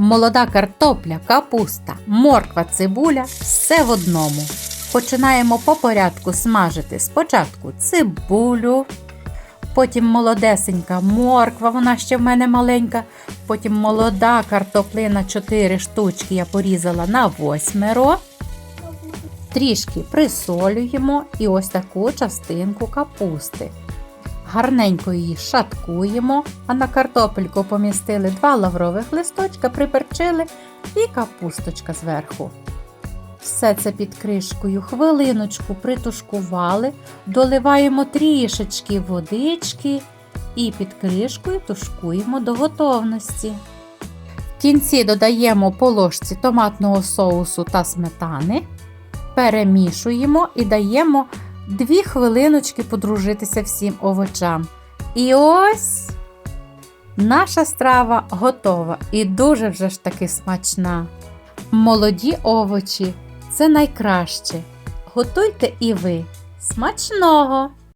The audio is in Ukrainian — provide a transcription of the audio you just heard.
Молода картопля, капуста, морква, цибуля все в одному. Починаємо по порядку смажити спочатку цибулю, потім молодесенька морква, вона ще в мене маленька. Потім молода картоплина 4 штучки я порізала на восьмеро. Трішки присолюємо і ось таку частинку капусти. Гарненько її шаткуємо, а на картопельку помістили два лаврових листочка, приперчили і капусточка зверху. Все це під кришкою хвилиночку притушкували, доливаємо трішечки водички і під кришкою тушкуємо до готовності. В кінці додаємо по ложці томатного соусу та сметани, перемішуємо і даємо 2 хвилиночки подружитися всім овочам. І ось наша страва готова і дуже вже ж таки смачна. Молоді овочі це найкраще. Готуйте і ви. Смачного!